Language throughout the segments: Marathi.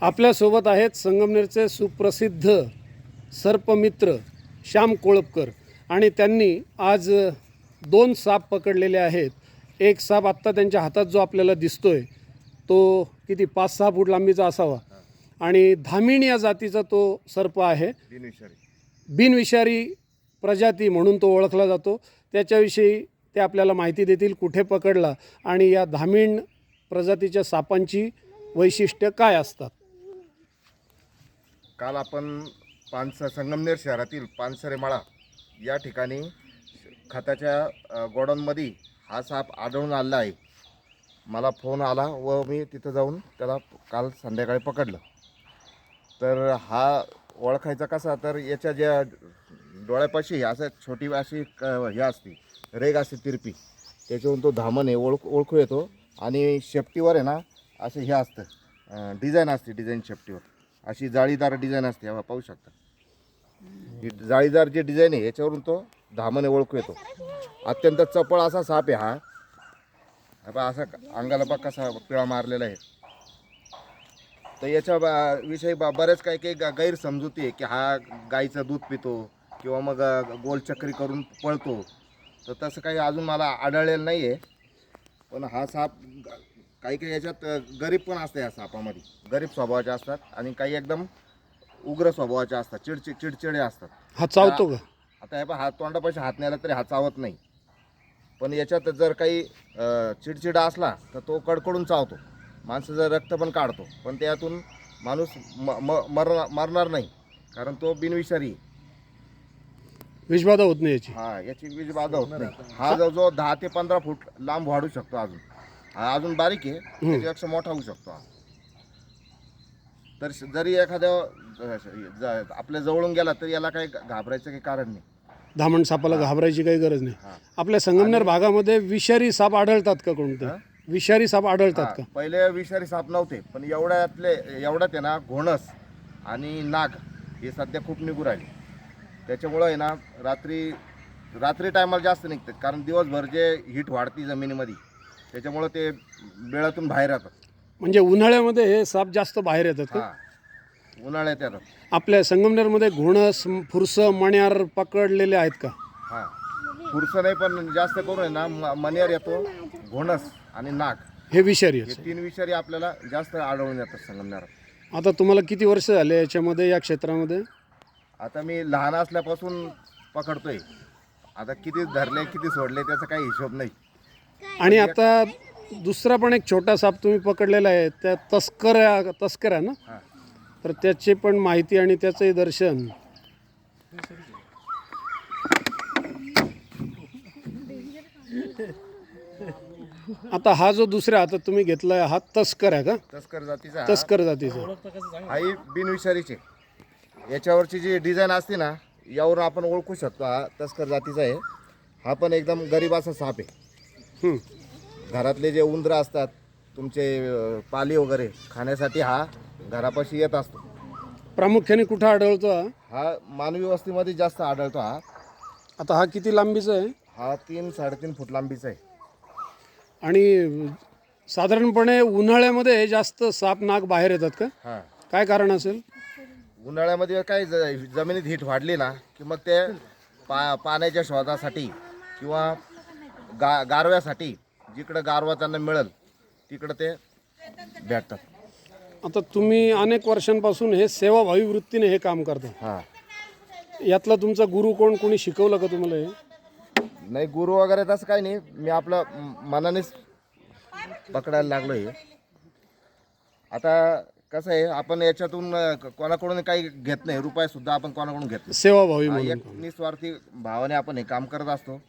आपल्यासोबत आहेत संगमनेरचे सुप्रसिद्ध सर्पमित्र श्याम कोळपकर. आणि त्यांनी आज दोन साप पकडलेले आहेत. एक साप आत्ता त्यांच्या हातात जो आपल्याला दिसतोय तो किती पाच सहा फूट लांबीचा असावा. आणि धामीण या जातीचा तो सर्प आहे. बिनविषारी. बिनविषारी प्रजाती म्हणून तो ओळखला जातो. त्याच्याविषयी ते आपल्याला माहिती देतील कुठे पकडला. आणि या धामीण प्रजातीच्या सापांची वैशिष्ट्य काय असतात? काल आपण पानस संगमनेर शहरातील पानसरे माळा या ठिकाणी खताच्या गोडाऊनमध्ये हा साप आढळून आलेला आहे. मला फोन आला व मी तिथं जाऊन त्याला काल संध्याकाळी पकडलं. तर हा ओळखायचा कसा? तर याच्या ज्या डोळ्यापाशी असं छोटी अशी क हे असते रेग असते तिरपी. त्याच्यावरून तो धामण आहे ओळख ओळखू येतो. आणि शेपटीवर आहे ना असं हे असतं. डिझाईन असते डिझाईन शेपटीवर. अशी जाळीदार डिझाईन असते हा पाहू शकता. ही जाळीदार जी डिझाईन आहे याच्यावरून तो धामने ओळखू येतो. अत्यंत चपळ असा साप आहे हा. बा असा अंगाला बा कसा पिळा मारलेला आहे. तर याच्या बा विषयी बा बऱ्याच काही काही गैरसमजुती आहे की हा गाईचं दूध पितो किंवा मग गोलचक्री करून पळतो. तर तसं काही अजून मला आढळलेलं नाही आहे पण हा साप ग- काही काही याच्यात गरीब पण असते या सापामध्ये. गरीब स्वभावाचे असतात आणि काही एकदम उग्र स्वभावाचे असतात चिडचिड चिडचिडे असतात. हा चावतो का? आता हे पहा हा तोंडापाशी हात न्यायला तरी हा चावत नाही. पण याच्यात जर काही अ, चिडचिडा असला तर तो कडकडून चावतो. माणसाचं रक्त पण काढतो पण त्यातून माणूस म म मरणार मरणार नाही कारण तो बिनविषारी आहे. विषबाधा होत नाही याची. हा याची वीज बाधा होत नाही. हा जवळजवळ दहा ते पंधरा फूट लांब वाढू शकतो अजून. हा अजून बारीक आहे. त्याच्यापेक्षा मोठा होऊ शकतो हा. तर श- जरी एखाद्या अ, श- ज- आपल्या जवळून गेला तरी याला काही घाबरायचं काही कारण नाही. धामण सापाला घाबरायची काही गरज नाही. आपल्या संगमनेर भागामध्ये विषारी साप आढळतात का कोणते? विषारी साप आढळतात हा, का? पहिले विषारी साप नव्हते पण एवढ्यातले एवढ्यात आहे ना घोणस आणि नाग हे सध्या खूप निघू राहिले त्याच्यामुळं आहे ना रात्री रात्री टायमाला जास्त निघतात कारण दिवसभर जे हीट वाढती जमिनीमध्ये त्याच्यामुळं ते बेळातून बाहेर येतात. म्हणजे उन्हाळ्यामध्ये हे साप जास्त बाहेर येतात का? हा उन्हाळ्यात येतात. आपल्या संगमनेरमध्ये घोणस फुरसं मण्यार पकडलेले आहेत का? हा पुरुष नाही पण जास्त करून आहे ना म- मण्यार येतो घोणस आणि नाग. हे विषारी हे तीन विषारी आपल्याला जास्त आढळून येतात संगमनेरात. आता तुम्हाला किती वर्ष झाले याच्यामध्ये या क्षेत्रामध्ये? आता मी लहान असल्यापासून पकडतोय. आता किती धरले किती सोडले त्याचा काही हिशोब नाही. आणि आता दुसरा पण एक छोटा साप तुम्ही पकडलेला आहे त्या तस्कऱ्या तस्कऱ्या ना? हां. तर त्याची पण माहिती आणि त्याचंही दर्शन. आता हा जो दुसऱ्या हातात तुम्ही घेतलाय हा तस्कर आहे का? तस्कर जातीचा तस्कर जातीचा. हाही बिनविषारीचे याच्यावरची जी डिझाईन असते ना यावरून आपण ओळखू शकतो हा तस्कर जातीचा आहे. हा पण एकदम गरीब असा साप आहे. घरातले जे उंदर असतात तुमचे अं, पाली वगैरे खाण्यासाठी हा घरापाशी येत असतो. प्रामुख्याने कुठं आढळतो हा? हा मानवी वस्तीमध्ये जास्त आढळतो हा. आता हा किती लांबीचा आहे? हा तीन साडेतीन फूट लांबीचा आहे. आणि साधारणपणे उन्हाळ्यामध्ये जास्त साप नाग बाहेर येतात का? हां. काय कारण असेल? उन्हाळ्यामध्ये काय ज- जमिनीत हीट वाढली ना की मग ते पा पाण्याच्या शोधासाठी किंवा गा गारव्यासाठी जिकडं गारवा त्यांना मिळेल तिकडं ते भेटतात. आता तुम्ही अनेक वर्षांपासून हे सेवाभावी वृत्तीने हे काम करता. हां. यातला तुमचा गुरु कोण कोणी शिकवलं का तुम्हाला हे? नाही गुरु वगैरे तसं काही नाही. मी आपलं म- मनानेच पकडायला लागलो आहे आता कसं आहे आपण याच्यातून अं, क- कोणाकडून काही घेत नाही. रुपयासुद्धा आपण कोणाकडून घेत नाही. सेवाभावी हा, म्हणून. एक निस्वार्थी भावाने आपण हे काम करत असतो.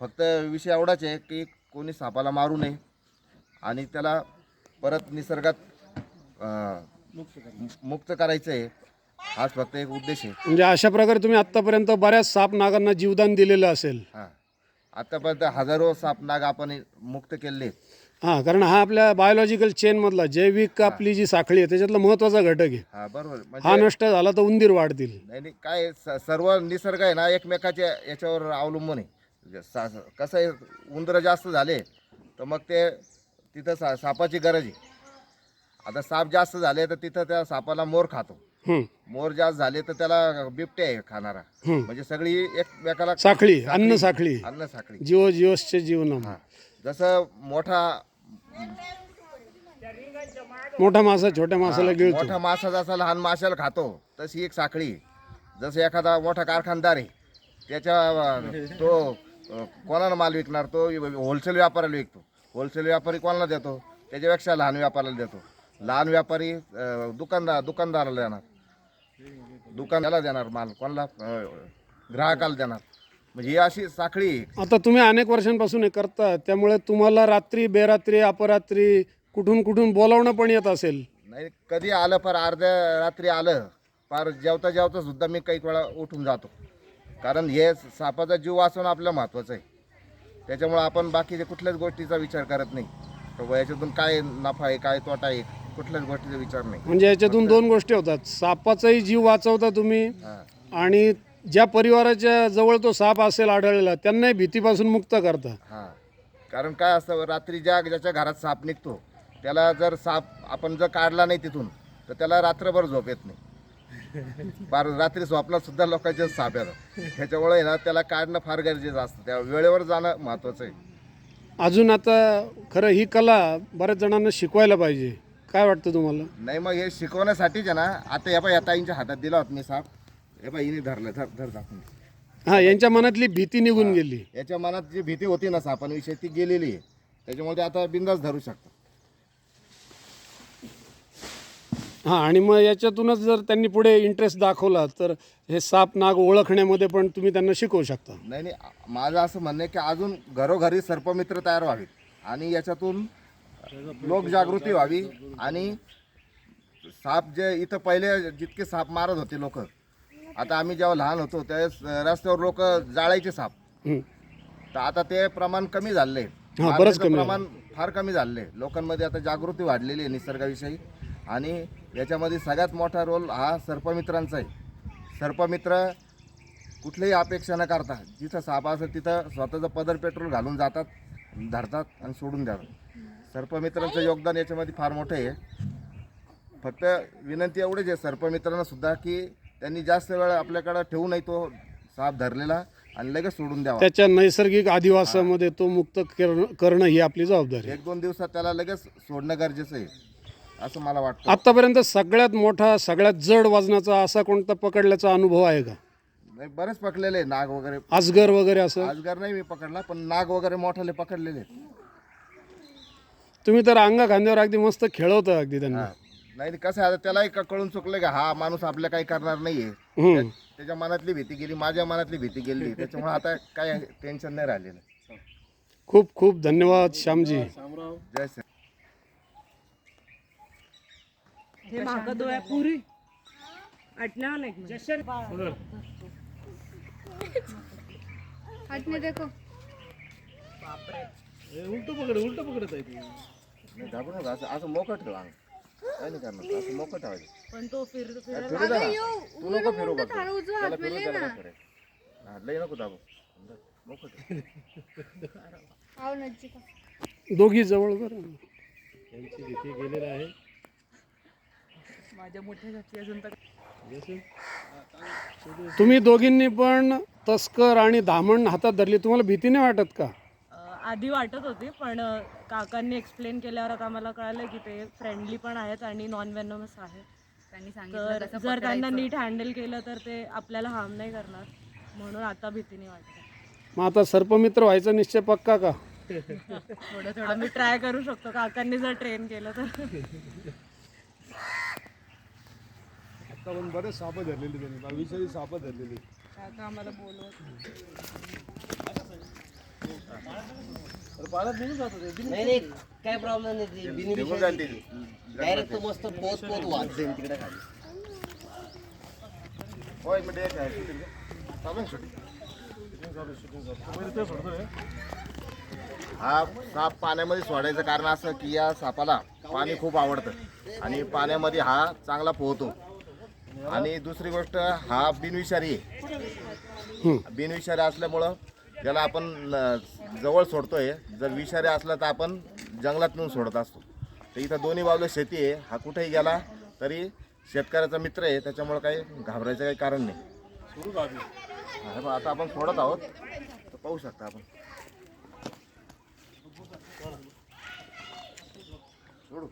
फक्त विषय एवढाच आहे की कोणी सापाला मारू नये आणि त्याला परत निसर्गात अं, मुक्त करायचं आहे. हाच फक्त एक उद्देश आहे. म्हणजे अशा प्रकारे तुम्ही आतापर्यंत बऱ्याच साप नागांना जीवदान दिलेलं असेल. हां. आतापर्यंत हजारो सापनाग आपण मुक्त केलेले आहेत हां कारण हा आपल्या बायोलॉजिकल चेनमधला जैविक आपली जी साखळी आहे त्याच्यातला महत्त्वाचा घटक आहे. हा बरोबर. हा म्हणजे नष्ट झाला तर उंदीर वाढतील. नाही नाही, काय स- सर्व निसर्ग आहे ना एकमेकाच्या याच्यावर अवलंबून आहे. सा- कसं आहे उंदरं जास्त झाले तर मग ते तिथं सा सापाची गरज आहे. आता साप जास्त झाले तर तिथं त्या सापाला मोर खातो. मोर जास्त झाले तर त्याला बिबटे आहे खाणारा. म्हणजे सगळी एकमेकाला साखळी अन्न साखळी. अन्न साखळी. जीव जीवसचे जीवनम. हा. जसं मोठा मोठा मासा छोट्या मासाला गिळतो. मोठा मासा जसा लहान माशाला खातो तशी एक साखळी जसं एखादा मोठा कारखानदार आहे त्याच्या तो कोणाला माल विकणार तो? होलसेल व्यापाऱ्याला विकतो. होलसेल व्यापारी कोणाला देतो? त्याच्यापेक्षा लहान व्यापाऱ्याला देतो. लहान व्यापारी दुकानदार दुकानदाराला देणार. दुकानाला देणार माल. कोणाला ग्राहकाला देणार. म्हणजे ही अशी साखळी. आता तुम्ही अनेक वर्षांपासून हे करता त्यामुळे तुम्हाला रात्री बेरात्री अपरात्री कुठून कुठून बोलावणं पण येत असेल. नाही कधी आलं फार अर्ध्या रात्री आलं. फार जेवता जेवता सुद्धा मी काही वेळा उठून जातो. कारण हे सापाचा जीव वाचवणं आपलं महत्त्वाचं आहे. त्याच्यामुळं आपण बाकीच्या कुठल्याच गोष्टीचा विचार करत नाही. तर याच्यातून काय नफा आहे काय तोटा आहे कुठल्याच गोष्टीचा विचार नाही. म्हणजे याच्यातून दोन गोष्टी होतात. सापाचाही जीव वाचवता तुम्ही हां. आणि ज्या परिवाराच्या जवळ तो साप असेल आढळलेला त्यांनाही भीतीपासून मुक्त करता. हां. कारण काय असतं रात्री ज्या ज्याच्या घरात साप निघतो त्याला जर साप आपण जर काढला नाही तिथून तर त्याला रात्रभर झोप येत नाही. फार रात्री स्वप्नात सुद्धा लोकांचे साप येतात त्याच्यामुळे आहे ना त्याला काढणं फार गरजेचं असतं. त्या वेळेवर जाणं महत्त्वाचं आहे. अजून आता खरं ही कला बऱ्याच जणांना शिकवायला पाहिजे. काय वाटतं तुम्हाला? नाही मग हे शिकवण्यासाठीच आहे ना आता या या ताईंच्या हातात दिला होता मी साप. हे बाई हिने धरलं धर धर दाखवून. हां यांच्या मनातली भीती निघून गेली. याच्या मनात जी भीती होती ना सापांविषयी ती गेलेली आहे. त्याच्यामुळे ते आता बिंदास धरू शकतात. हां आणि मग याच्यातूनच जर त्यांनी पुढे इंटरेस्ट दाखवला तर हे साप नाग ओळखण्यामध्ये पण तुम्ही त्यांना शिकवू शकता. नाही नाही माझं असं म्हणणं आहे की अजून घरोघरी सर्पमित्र तयार व्हावीत. आणि याच्यातून लोकजागृती व्हावी आणि साप जे इथं पहिले जितके साप मारत होते लोक आता आम्ही जेव्हा लहान होतो त्यावेळेस रस्त्यावर लोक जाळायचे साप. हं. तर आता ते प्रमाण कमी बरंच कमी प्रमाण फार कमी झालंय. लोकांमध्ये आता जागृती वाढलेली आहे निसर्गाविषयी. आणि याच्यामध्ये सगळ्यात मोठा रोल हा सर्पमित्रांचा आहे. सर्पमित्र कुठलीही अपेक्षा न करता जिथं साप असेल तिथं स्वतःचं पदर पेट्रोल घालून जातात धरतात आणि सोडून द्यातात सर्पमित्रांचं योगदान याच्यामध्ये फार मोठं आहे. फक्त विनंती एवढीच आहे सर्पमित्रांना सुद्धा की त्यांनी जास्त वेळ आपल्याकडं ठेवू नाही तो साप धरलेला आणि लगेच सोडून द्यावा. त्याच्या नैसर्गिक अधिवासामध्ये तो मुक्त करणं करणं ही आपली जबाबदारी एक दोन दिवसात त्याला लगेच सोडणं गरजेचं आहे. असं मला वाटतं. आतापर्यंत सगळ्यात मोठा सगळ्यात जड वजनाचा असा कोणता पकडल्याचा अनुभव आहे का? नाही बरेच पकडलेले आहे, नाग वगैरे. आजगर वगैरे असं? आजगर नाही मी पकडला पण नाग वगैरे मोठाले पकडलेले आहेत. तुम्ही तर अंगा खांद्यावर अगदी मस्त खेळवता अगदी त्यांना. नाही नाही, कसं आहे आता त्यालाही क- कळून चुकलं का हा माणूस आपल्या काही करणार नाहीये. त्याच्या मनातली भीती गेली माझ्या मनातली भीती गेली त्याच्यामुळे आता काय टेन्शन नाही राहिलेलं. खूप खूप धन्यवाद श्यामजी. जय श्री हे मागं डोळ्या पुरी. आटण्यावर नाही हाथ में देखो. घाबरू नका. असं असं मोकं ठेव. अंग काय नाही करणार. असं मोकं ठेवायचं. पण तो फिर फिर फिरू दे ना तू नको फिरू बघ त्याला फिरू त्याला दाबू. दोघी जवळ बरं. माझ्या मोठ्या जाती अजून तर. तुम्ही दोघींनी पण तस्कर आणि धामण हातात धरली. तुम्हाला भीती नाही वाटत का? आधी वाटत होती पण काकांनी एक्सप्लेन केल्यावर आता आम्हाला कळालं की ते फ्रेंडली पण आहेत आणि नॉन वेनमस आहेत. त्यांनी सांगितलं जर त्यांना नीट हँडल केलं तर ते आपल्याला हार्म नाही करणार. म्हणून आता भीतीने वाटतं. मग आता सर्पमित्र व्हायचा निश्चय पक्का का? थोडं थोडं. आम्ही ट्राय करू शकतो. काकांनी जर ट्रेन केलं तर. पण बरेच साप धरलेली त्यांनी. बावीसही साप धरलेली काका आम्हाला बोलवत नाही. नाही काय प्रॉब्लेम नाही. डायरेक्ट तो मस्त पोत पोत वाच जाईल तिकडे खाली. होय म्हणजे. हा साप पाण्यामध्ये सोडायचं कारण असं की या सापाला पाणी खूप आवडतं. आणि पाण्यामध्ये हा चांगला पोहतो. आणि दुसरी गोष्ट हा बिनविषारी आहे. बिनविषारी असल्यामुळं त्याला आपण जवळ सोडतोय जर विषारी असला तर आपण जंगलात नेऊन सोडत असतो. तर इथं दोन्ही बाजूला शेती आहे. हा कुठेही गेला तरी शेतकऱ्याचा मित्र आहे. त्याच्यामुळे काही घाबरायचं काही कारण नाही. आता आपण सोडत आहोत. तर पाहू शकता आपण. सोडू.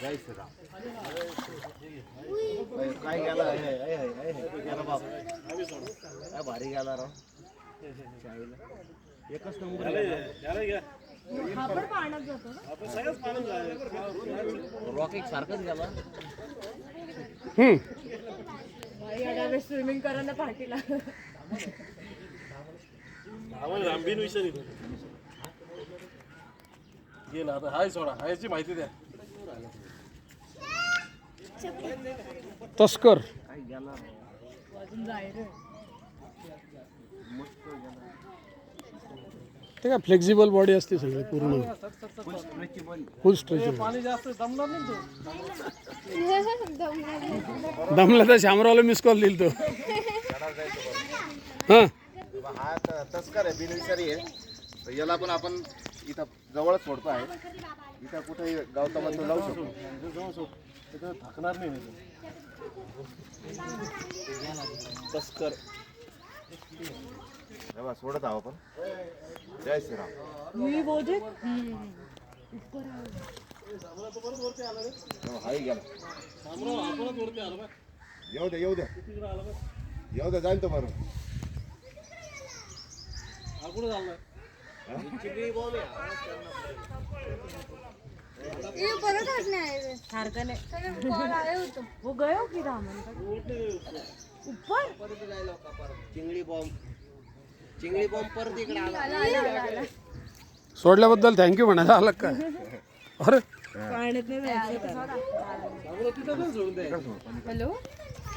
जय श्रीराम. काय गेला? गेला बाप. काय भारी गेला राव. एकच नंबर गेला. पण पाण्यात जातो ना. रॉक एक सारखंच गेला. स्विमिंग करायला पाठीला आम्हाला रामबीन विषय गेला आता हाय सोडा हायची माहिती द्या. तस्कर. ते काय फ्लेक्झिबल बॉडी असते सगळी पूर्ण. फुल स्ट्रेचेबल पाणी जास्त जमणार नाही दमला तर शामरावला मिस कॉल दिल तो. हां? हा. तस्कर आहे बिनविषारी आहे तर याला पण आपण इथं जवळच सोडतो आहे इथं कुठेही गावतामध्ये जाऊ शकतो जाऊ सोड तिथं थकणार नाही. तस्कर. तेव्हा सोडत आहो आपण. जय श्रीराम. मी बोधे तेव्हा हाही गेला. येऊ दे येऊ दे. येऊ दे जाईल तो बरं कुठं चाललाय? ये परत हटणे आहे सारखं नाही. सगळे कॉल आले होते. वो गयो की दामन ऊपर चिंगडी बॉम्ब चिंगडी बॉम्ब परत इकडे आला. सोडल्याबद्दल थँक्यू म्हणायला आलं काय अरे. पाण्यात नाही जायचं. त्याला. हॅलो?